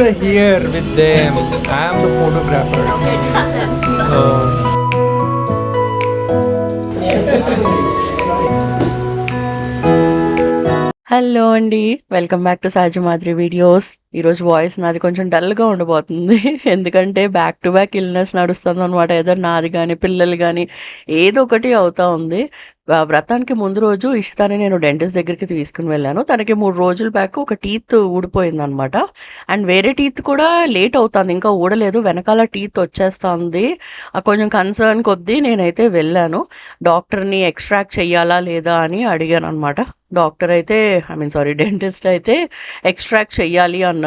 We're here with them. I am the photographer. So, hello అండి welcome back to Sahaja మాదిరి videos ఈరోజు voice నాది కొంచెం డల్గా ఉండబోతుంది. ఎందుకంటే బ్యాక్ టు బ్యాక్ ఇల్నెస్ నడుస్తుంది అనమాట ఏదో నాది కానీ పిల్లలు కానీ ఏదో ఒకటి అవుతా ఉంది. వ్రతానికి ముందు రోజు ఇషితాని నేను డెంటిస్ట్ దగ్గరికి తీసుకుని వెళ్ళాను. తనకి మూడు రోజుల బ్యాక్ ఒక టీత్ ఊడిపోయింది అనమాట అండ్ వేరే టీత్ కూడా లేట్ అవుతుంది. ఇంకా ఊడలేదు. వెనకాల టీత్ వచ్చేస్తుంది. ఆ కొంచెం కన్సర్న్ కొద్దీ నేనైతే వెళ్ళాను. డాక్టర్ని ఎక్స్ట్రాక్ట్ చేయాలా లేదా అని అడిగాను అనమాట డాక్టర్ అయితే ఐ మీన్ సారీ డెంటిస్ట్ అయితే ఎక్స్ట్రాక్ట్ చేయాలి అన్నారు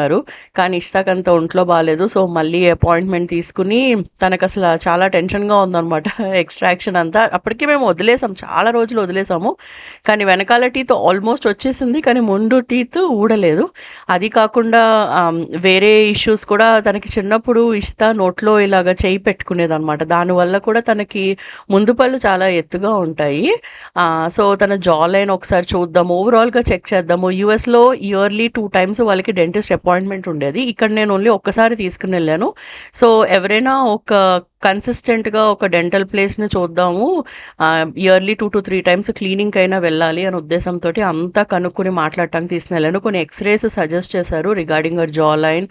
కానీ ఇష్టాక్ అంత ఒంట్లో బాగాలేదు సో మళ్ళీ అపాయింట్మెంట్ తీసుకుని తనకు అసలు చాలా టెన్షన్గా ఉందన్నమాట. ఎక్స్ట్రాక్షన్ అంతా. అప్పటికి మేము వదిలేసాం. చాలా రోజులు వదిలేసాము. కానీ వెనకాల టీత్ ఆల్మోస్ట్ వచ్చేసింది. కానీ ముందు టీత్ ఊడలేదు. అది కాకుండా వేరే ఇష్యూస్ కూడా తనకి చిన్నప్పుడు ఇష్ట నోట్లో ఇలాగ చేయి పెట్టుకునేది అనమాట దానివల్ల కూడా తనకి ముందు పళ్ళు చాలా ఎత్తుగా ఉంటాయి. సో తన జా లైన్ ఒకసారి చూద్దాము. ఓవరాల్గా చెక్ చేద్దాము. యూఎస్లో ఇయర్లీ టూ టైమ్స్ వాళ్ళకి డెంటిస్ట్ అపాయింట్మెంట్ ఉండేది. ఇక్కడ నేను ఓన్లీ ఒక్కసారి తీసుకుని వెళ్ళాను. సో ఎవరైనా ఒక కన్సిస్టెంట్గా ఒక డెంటల్ ప్లేస్ని చూద్దాము. Yearly two to three times cleaning అయినా వెళ్ళాలి అనే ఉద్దేశంతో అంతా కనుక్కొని మాట్లాడటానికి తీసుకుని వెళ్ళాను కొన్ని ఎక్స్రేస్ సజెస్ట్ చేశారు రిగార్డింగ్ అర్ జా line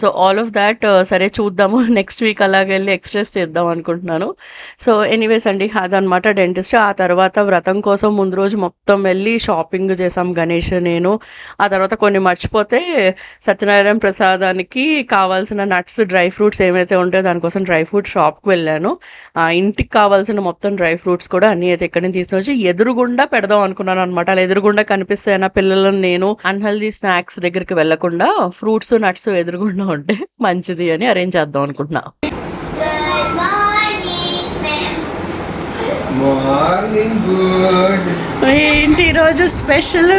so all of that సరే చూద్దాము. నెక్స్ట్ వీక్ అలాగే వెళ్ళి ఎక్స్రేస్ తీద్దాం అనుకుంటున్నాను. సో ఎనీవేస్ అండి అదనమాట డెంటిస్ట్ ఆ తర్వాత వ్రతం కోసం ముందు రోజు మొత్తం వెళ్ళి షాపింగ్ చేసాం గణేష్ నేను. ఆ తర్వాత కొన్ని మర్చిపోతే సత్యనారాయణ ప్రసాదానికి కావాల్సిన నట్స్ డ్రై ఫ్రూట్స్ ఏమైతే ఉంటాయో దానికోసం డ్రై ఫ్రూట్స్ ఫ్రూట్ షాప్కి వెళ్ళాను. ఆ ఇంటికి కావాల్సిన మొత్తం డ్రై ఫ్రూట్స్ కూడా అన్ని అయితే ఎక్కడి నుంచి తీసుకొని వచ్చి ఎదురుగుండా పెడదాం అనుకున్నాను అనమాట అలా ఎదురుగుండా కనిపిస్తాయి నా పిల్లలను నేను అన్హెల్దీ స్నాక్స్ దగ్గరికి వెళ్ళకుండా ఫ్రూట్స్ నట్స్ ఎదురుగుండా ఉంటే మంచిది అని అరేంజ్ చేద్దాం అనుకుంటున్నా. ఏంటి ఈరోజు special?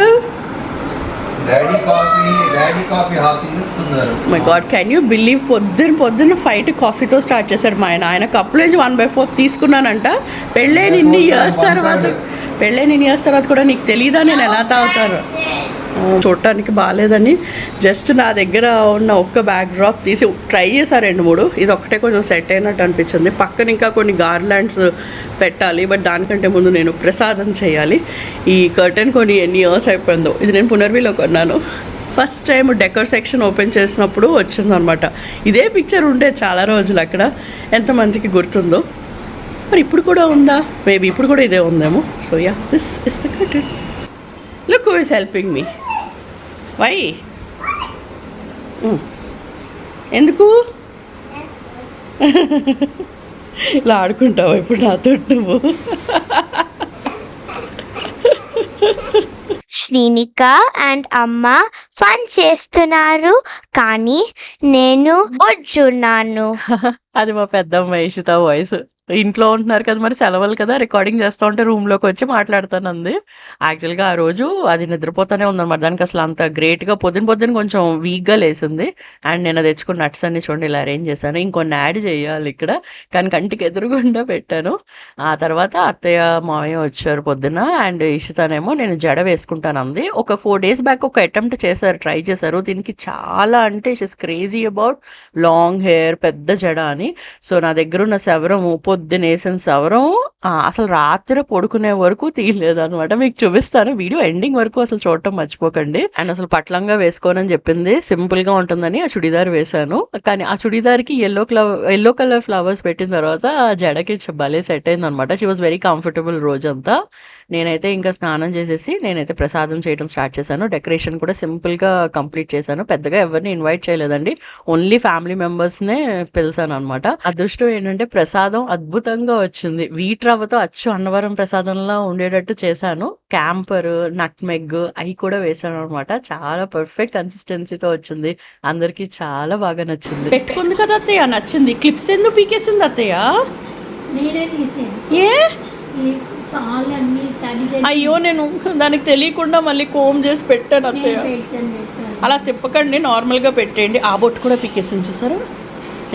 Daddy coffee daddy coffee half తీసుకున్నారు. My god can you believe పొద్దున్న పొద్దున్న ఫైట్ కాఫీతో స్టార్ట్ చేశాడు మా ఆయన. ఆయన కప్పులో నుంచి వన్ బై ఫోర్ తీసుకున్నానంట. పెళ్ళైన ఇన్ని ఇయర్స్ తర్వాత పెళ్ళైన ఇన్ని ఇయర్స్ తర్వాత కూడా నీకు తెలీదా? నేను ఎలా తాగుతాను? చూడటానికి బాగాలేదని జస్ట్ నా దగ్గర ఉన్న ఒక్క బ్యాక్ డ్రాప్ తీసి ట్రై చేశా రెండు మూడు. ఇది ఒక్కటే కొంచెం సెట్ అయినట్టు అనిపించింది. పక్కన ఇంకా కొన్ని గార్లాండ్స్ పెట్టాలి బట్ దానికంటే ముందు నేను ప్రసాదం చేయాలి. ఈ కర్టెన్ కొన్ని ఎన్ని ఇయర్స్ అయిపోయిందో. ఇది నేను పునర్విలో కొన్నాను. First time decor section open చేసినప్పుడు వచ్చిందనమాట ఇదే పిక్చర్ ఉండే చాలా రోజులు అక్కడ. ఎంతమందికి గుర్తుందో. మరి ఇప్పుడు కూడా ఉందా? మేబీ ఇప్పుడు కూడా ఇదే ఉందేమో. So ya this is the curtain look who is helping me why? Hmm. ఎందుకు? ఇలా ఆడుకుంటావా ఇప్పుడు నాతో నువ్వు? శ్రీనిక అండ్ అమ్మ ఫన్ చేస్తున్నారు. కానీ నేను వచ్చున్నాను అది మా పెద్దమ్మ ఇషిత వాయిస్ ఇంట్లో ఉంటున్నారు కదా మరి సెలవులు కదా రికార్డింగ్ చేస్తూ ఉంటే రూమ్లోకి వచ్చి మాట్లాడుతానంది. యాక్చువల్గా ఆ రోజు అది నిద్రపోతూనే ఉందన్నమాట. దానికి అసలు అంత గ్రేట్గా పొద్దున పొద్దున కొంచెం వీక్గా లేసింది. అండ్ నేను తెచ్చుకున్న నట్స్ అన్ని చూడండి ఇలా అరేంజ్ చేశాను. ఇంకొన్ని యాడ్ చేయాలి ఇక్కడ. కానీ కంటికి ఎదురుగుండా పెట్టాను. ఆ తర్వాత అత్తయ్య మామయ్య వచ్చారు పొద్దున. అండ్ ఇషితానేమో నేను జడ వేసుకుంటాను అంది ఒక ఫోర్ డేస్ బ్యాక్ ఒక అటెంప్ట్ చేశారు ట్రై చేశారు. దీనికి చాలా అంటే is crazy about long hair పెద్ద జడ అని. సో నా దగ్గర ఉన్న సవరము పొద్దున వేసిన సవరం అసలు రాత్రి పడుకునే వరకు తీయలేదు అనమాట మీకు చూపిస్తాను. వీడియో ఎండింగ్ వరకు అసలు చూడటం మర్చిపోకండి. అండ్ అసలు పట్లంగా వేసుకోనని చెప్పింది. సింపుల్గా ఉంటుందని ఆ చుడిదార్ వేశాను. కానీ ఆ చుడిదార్కి yellow colour yellow colour flowers పెట్టిన తర్వాత ఆ జడకి భలే సెట్ అయింది అనమాట షీ వాజ్ వెరీ కంఫర్టబుల్ రోజంతా. నేనైతే ఇంకా స్నానం చేసేసి నేనైతే ప్రసాదం చేయడం స్టార్ట్ చేశాను. డెకరేషన్ కూడా సింపుల్గా కంప్లీట్ చేశాను. పెద్దగా ఎవరిని ఇన్వైట్ చేయలేదండి. ఓన్లీ ఫ్యామిలీ మెంబర్స్నే పిలిచాను అనమాట అదృష్టం ఏంటంటే ప్రసాదం అద్భుతంగా వచ్చింది. వీట్ రవ్వతో అచ్చు అన్నవరం ప్రసాదంలా ఉండేటట్టు చేశాను. క్యాంపర్ నట్మెగ్ అవి కూడా వేసాను అనమాట చాలా పర్ఫెక్ట్ కన్సిస్టెన్సీతో వచ్చింది. అందరికీ చాలా బాగా నచ్చింది. పెట్టుకుంది కదా అత్తయ్య నచ్చింది. క్లిప్స్ ఎందుకు పీకేసింది అత్తయ్య? ఏ? ఈ చాలా అన్ని తడి తడి. అయ్యో నేను దానికి తెలియకుండా మళ్ళీ కోమ్ చేసి పెట్టాను అత్తయ్య. అలా తిప్పకండి నార్మల్గా పెట్టేయండి. ఆ బొట్టు కూడా పీకేసింది చూసారా?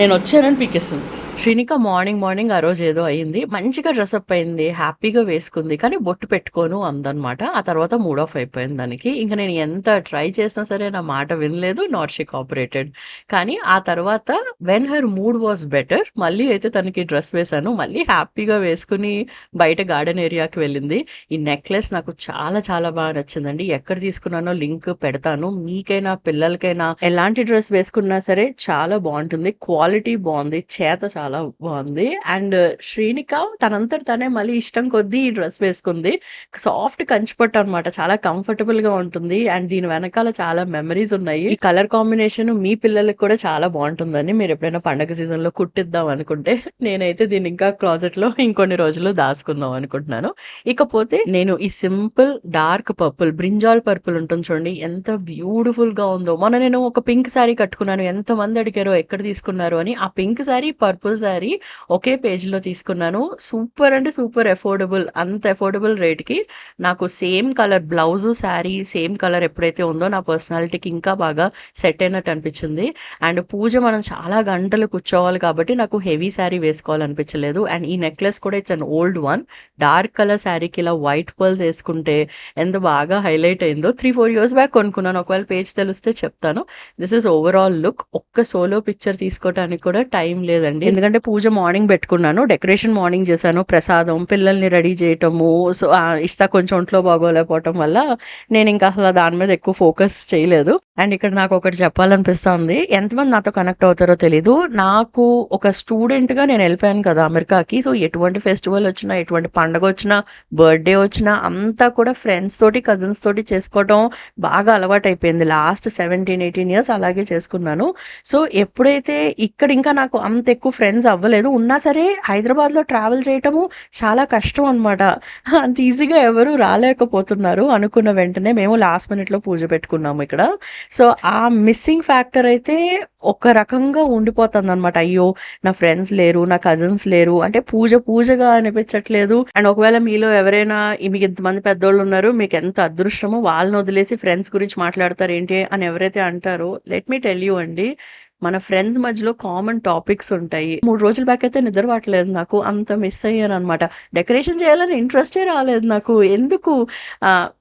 నేను వచ్చానని పీకేస్తుంది. శ్రీనిక మార్నింగ్ మార్నింగ్ ఆ రోజు ఏదో అయింది. మంచిగా డ్రెస్అప్ అయింది హ్యాపీగా వేసుకుంది కానీ బొట్టు పెట్టుకోను అందనమాట. ఆ తర్వాత మూడ్ ఆఫ్ అయిపోయింది దానికి. ఇంకా నేను ఎంత ట్రై చేసినా సరే నా మాట వినలేదు నాట్ షీ కాపరేటెడ్ కానీ ఆ తర్వాత when her mood was better మళ్ళీ అయితే తనకి డ్రెస్ వేశాను. మళ్ళీ హ్యాపీగా వేసుకుని బయట గార్డెన్ ఏరియాకి వెళ్ళింది. ఈ నెక్లెస్ నాకు చాలా చాలా బాగా నచ్చిందండి. ఎక్కడ తీసుకున్నానో లింక్ పెడతాను. మీకైనా పిల్లలకైనా ఎలాంటి డ్రెస్ వేసుకున్నా సరే చాలా బాగుంటుంది. క్వాలిటీ క్వాలిటీ బాగుంది చేత చాలా బాగుంది. అండ్ శ్రీనిక తనంతట తనే మళ్ళీ ఇష్టం కొద్దీ ఈ డ్రెస్ వేసుకుంది. సాఫ్ట్ కంచిపట్టు అనమాట చాలా కంఫర్టబుల్గా ఉంటుంది. అండ్ దీని వెనకాల చాలా మెమరీస్ ఉన్నాయి. ఈ కలర్ కాంబినేషన్ మీ పిల్లలకు కూడా చాలా బాగుంటుందని మీరు ఎప్పుడైనా పండగ సీజన్లో కుట్టిద్దాం అనుకుంటే నేనైతే దీన్ని ఇంకా క్లాజెట్లో ఇంకొన్ని రోజులు దాచుకుందాం అనుకుంటున్నాను. ఇకపోతే నేను ఈ simple dark purple brinjal purple ఉంటుంది చూడండి ఎంత బ్యూటిఫుల్గా ఉందో. మొన్న నేను ఒక పింక్ శారీ కట్టుకున్నాను. ఎంత మంది అడిగారో ఎక్కడ తీసుకున్నారు? అని ఆ పింక్ శారీ పర్పుల్ శారీ ఒకే పేజ్లో తీసుకున్నాను. సూపర్ అంటే సూపర్ అఫోర్డబుల్ అంత అఫోర్డబుల్ రేట్కి నాకు same colour blouse sari same colour ఎప్పుడైతే ఉందో నా పర్సనాలిటీకి ఇంకా బాగా సెట్ అయినట్టు అనిపించింది. అండ్ పూజ మనం చాలా గంటలు కూర్చోవాలి కాబట్టి నాకు హెవీ శారీ వేసుకోవాలనిపించలేదు. అండ్ ఈ నెక్లెస్ కూడా it's an old one. Dark colour శారీకి ఇలా వైట్ పర్ల్స్ వేసుకుంటే ఎంత బాగా హైలైట్ అయిందో త్రీ ఫోర్ ఇయర్స్ బ్యాక్ కొనుక్కున్నాను. ఒకవేళ పేజ్ తెలిస్తే చెప్తాను. This is overall look. ఒక్క సోలో పిక్చర్ చేసుకోవడానికి కూడా టైం లేదండి. ఎందుకంటే పూజ మార్నింగ్ పెట్టుకున్నాను డెకరేషన్ మార్నింగ్ చేశాను ప్రసాదం పిల్లల్ని రెడీ చేయటము సో ఇష్ట కొంచెం ఒంట్లో బాగోలేకపోవటం వల్ల నేను ఇంకా అసలు దాని మీద ఎక్కువ ఫోకస్ చేయలేదు. అండ్ ఇక్కడ నాకు ఒకటి చెప్పాలనిపిస్తుంది ఎంతమంది నాతో కనెక్ట్ అవుతారో తెలీదు. నాకు ఒక స్టూడెంట్గా నేను వెళ్ళిపోయాను కదా అమెరికాకి సో ఎటువంటి ఫెస్టివల్ వచ్చినా ఎటువంటి పండగ వచ్చినా బర్త్డే వచ్చినా అంతా కూడా ఫ్రెండ్స్ తోటి కజిన్స్ తోటి చేసుకోవడం బాగా అలవాటు అయిపోయింది లాస్ట్ సెవెంటీన్ ఎయిటీన్ ఇయర్స్ అలాగే చేసుకున్నాను. సో ఎప్పుడైతే ఇక్కడ ఇంకా నాకు అంత ఎక్కువ ఫ్రెండ్స్ అవ్వలేదు. ఉన్నా సరే హైదరాబాద్లో ట్రావెల్ చేయటము చాలా కష్టం అనమాట అంత ఈజీగా ఎవరు రాలేకపోతున్నారు అనుకున్న వెంటనే మేము లాస్ట్ మినిట్లో పూజ పెట్టుకున్నాము ఇక్కడ. సో ఆ మిస్సింగ్ ఫ్యాక్టర్ అయితే ఒక రకంగా ఉండిపోతుంది అనమాట అయ్యో నా ఫ్రెండ్స్ లేరు నా కజిన్స్ లేరు. అంటే పూజ పూజగా అనిపించట్లేదు. అండ్ ఒకవేళ మీలో ఎవరైనా మీకు ఇంతమంది పెద్దోళ్ళు ఉన్నారు మీకు ఎంత అదృష్టమో వాళ్ళని వదిలేసి ఫ్రెండ్స్ గురించి మాట్లాడతారు ఏంటి అని ఎవరైతే అంటారో లెట్ మీ టెల్ యూ అండి మన ఫ్రెండ్స్ మధ్యలో కామన్ టాపిక్స్ ఉంటాయి. మూడు రోజుల బ్యాక్ అయితే నిద్రపట్టలేదు నాకు. అంత మిస్ అయ్యాను అనమాట డెకరేషన్ చేయాలని ఇంట్రెస్టే రాలేదు నాకు. ఎందుకు?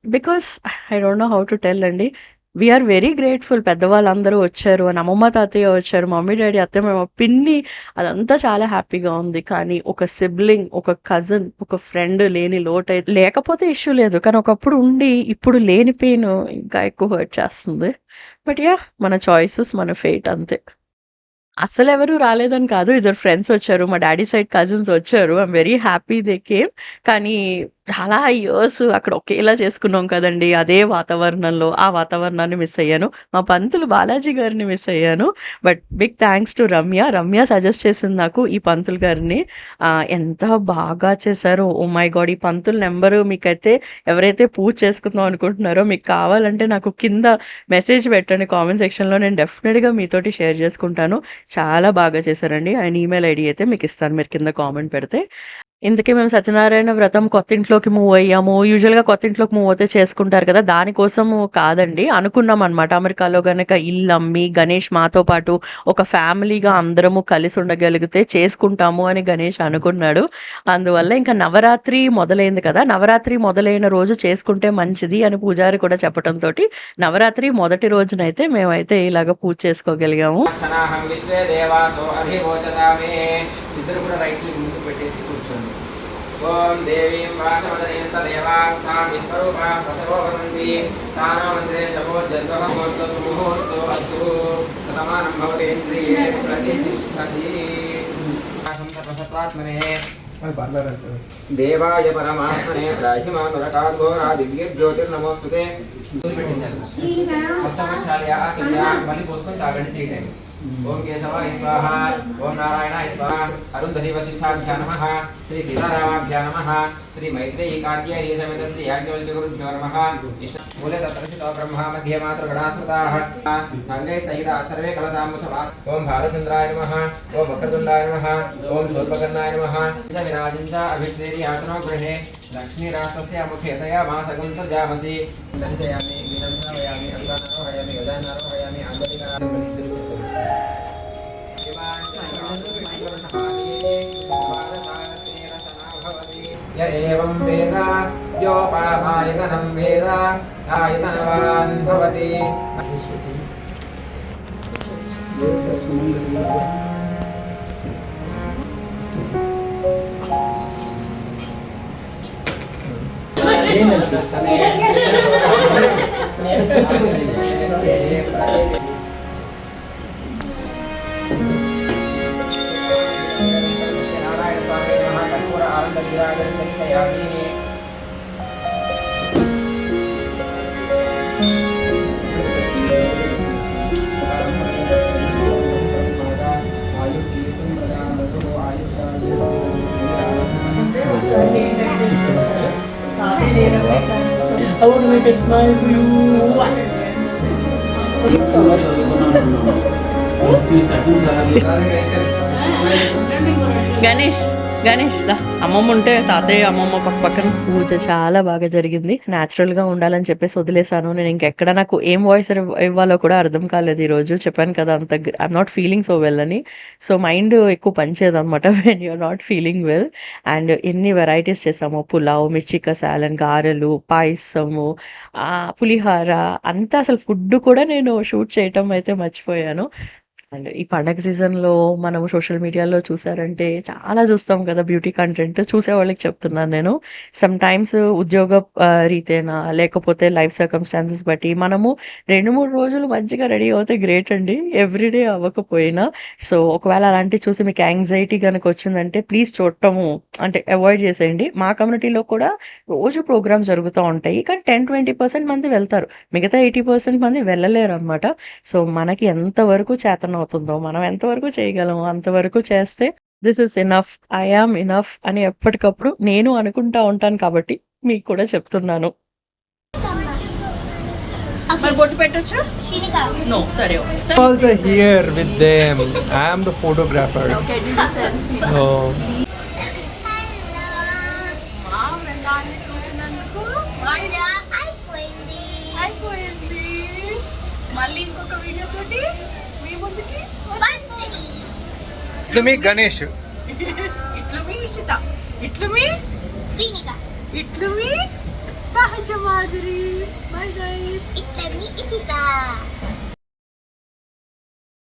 Because I don't know how to tell అండి. వీఆర్ వెరీ గ్రేట్ఫుల్ పెద్దవాళ్ళందరూ వచ్చారు అని అమ్మమ్మ తాతయ్య వచ్చారు మమ్మీ డాడీ అత్తమ్మ మా పిన్ని అదంతా చాలా హ్యాపీగా ఉంది. కానీ ఒక సిబ్లింగ్ ఒక కజిన్ ఒక ఫ్రెండ్ లేని లోటై లేకపోతే ఇష్యూ లేదు. కానీ ఒకప్పుడు ఉండి ఇప్పుడు లేని పెయిన్ ఇంకా ఎక్కువ హర్ట్ చేస్తుంది. బట్ యా మన చాయిసెస్ మన ఫేట్ అంతే. అసలు ఎవరు రాలేదని కాదు. ఇద్దరు ఫ్రెండ్స్ వచ్చారు మా డాడీ సైడ్ కజిన్స్ వచ్చారు. I'm very happy they came కానీ చాలా ఇయర్స్ అక్కడ ఒకేలా చేసుకున్నాం కదండి. అదే వాతావరణంలో ఆ వాతావరణాన్ని మిస్ అయ్యాను. మా పంతులు బాలాజీ గారిని మిస్ అయ్యాను. But big thanks to Ramya. Ramya suggest చేసింది నాకు ఈ పంతులు గారిని. ఎంత బాగా చేశారో. ఓ మై గాడ్ ఈ పంతుల నెంబరు మీకైతే ఎవరైతే పూజ చేసుకుందాం అనుకుంటున్నారో మీకు కావాలంటే నాకు కింద మెసేజ్ పెట్టండి. కామెంట్ సెక్షన్లో నేను డెఫినెట్గా మీతోటి షేర్ చేసుకుంటాను. చాలా బాగా చేశారండి. ఆయన ఈమెయిల్ ఐడి అయితే మీకు ఇస్తాను మీరు కింద కామెంట్ పెడితే. ఇందుకే మేము సత్యనారాయణ వ్రతం కొత్త ఇంట్లోకి మూవ్ అయ్యాము. యూజువల్గా కొత్త ఇంట్లోకి మూవ్ అయితే చేసుకుంటారు కదా. దానికోసం కాదండి. అనుకున్నాం అనమాట అమెరికాలో గనక ఇల్లు అమ్మి గణేష్ మాతో పాటు ఒక ఫ్యామిలీగా అందరము కలిసి ఉండగలిగితే చేసుకుంటాము అని గణేష్ అనుకున్నాడు. అందువల్ల ఇంకా నవరాత్రి మొదలైంది కదా. నవరాత్రి మొదలైన రోజు చేసుకుంటే మంచిది అని పూజారి కూడా చెప్పడంతో నవరాత్రి మొదటి రోజునైతే మేమైతే ఇలాగ పూజ చేసుకోగలిగాము. రైట్ ఓం దేవీం వాచమదనేంత దేవాస్థాం విశ్వరూపా ప్రసవో వదంతి. స్థానో మంత్రే శవో జన్మహోర్త సుముహూర్తో అస్తు శతమానం భవతేంద్రియే ప్రతిష్టతి. సర్వసత్వాత్మనే. దేవాయ పరమాత్మనే. రాహిమానురకాఘోరా దివ్య జ్యోతిర్నమోస్తుతే. మళ్ళీ పోసుకొని తాగండి త్రీ టైమ్స్. ओम केशव स्वाहा ओम नारायण स्वाहा अरुंधति वशिष्ठाभ्या नमः श्री सीतारामाभ्या नमः श्री मैत्रेयी कात्यायनी समेत श्री याज्ञवल्क्य याज्ञवल्क्यगुरुभ्यो नमः इष्ट मूले तत्रसि तत्रसितो ब्रह्मा मध्ये मात्र गणासुताः अंगे सहित सर्वे कलशाम्बुसवास ओम भारतचंद्राय नमः ओम वक्रतुण्डाय नमः ओम शूर्पकर्णाय नमः विराजिन्ता अभिश्रेति यातनो गृहे लक्ष्मीरासस्य मुखेतया मा सगुन्तर्जामसि दर्शयामि विरञ्जनवयामि अङ्गानारोहयामि योजानारोहयामि आन्दोलिकानारोहयामि ยะเอวังเวราโยปาพายตนัมเวราทายตนวันทวติเ I want to make a smile for you. Ganesh, Ganesh dah. అమ్మమ్మ ఉంటే తాతయ్య అమ్మమ్మ పక్క పక్కన. పూజ చాలా బాగా జరిగింది. న్యాచురల్గా ఉండాలని చెప్పేసి వదిలేసాను నేను ఇంకెక్కడ నాకు ఏం వాయిస్ ఇవ్వాలో కూడా అర్థం కాలేదు ఈ రోజు. చెప్పాను కదా అంత I'm not feeling so well అని. సో మైండ్ ఎక్కువ పనిచేయదు అనమాట when you're not feeling well and ఎన్ని వెరైటీస్ చేసాము. పులావ్ మిర్చిక సాలన్ గారెలు పాయసము పులిహార అంతా అసలు ఫుడ్ కూడా నేను షూట్ చేయటం అయితే మర్చిపోయాను. అండ్ ఈ పండగ సీజన్లో మనం సోషల్ మీడియాలో చూసారంటే చాలా చూస్తాం కదా బ్యూటీ కంటెంట్. చూసే వాళ్ళకి చెప్తున్నాను నేను. సమ్ టైమ్స్ ఉద్యోగ రీతేనా? లేకపోతే లైఫ్ సర్కమ్స్టాన్సెస్ బట్టి మనము రెండు మూడు రోజులు మంచిగా రెడీ అవుతే గ్రేట్ అండి. ఎవ్రీడే అవ్వకపోయినా. సో ఒకవేళ అలాంటివి చూసి మీకు యాంగ్జైటీ కనుక వచ్చిందంటే ప్లీజ్ చూడటము అంటే అవాయిడ్ చేసేయండి. మా కమ్యూనిటీలో కూడా రోజు ప్రోగ్రామ్స్ జరుగుతూ ఉంటాయి. కానీ టెన్ ట్వంటీ పర్సెంట్ మంది వెళ్తారు. మిగతా ఎయిటీ పర్సెంట్ మంది వెళ్ళలేరు అనమాట సో మనకి ఎంతవరకు చేతన అవుతుందో మనం ఎంతవరకు చేయగలము అంతవరకు చేస్తే this is enough I am enough అని ఎప్పటికప్పుడు నేను అనుకుంటా ఉంటాను కాబట్టి మీకు కూడా చెప్తున్నాను. మరి బొట్టు పెట్టొచ్చు. నో సరే అయిపోయింది మళ్ళీ ఇంకొక వీడియో తోటి? మీ. ఇట్లు మీ ఇషిత. ఇట్లు మీ? శ్రీనిక. ఇట్లు మీ? సహజ మాదిరి. బై గైస్ ఇక్కడ మీ ఇషిత.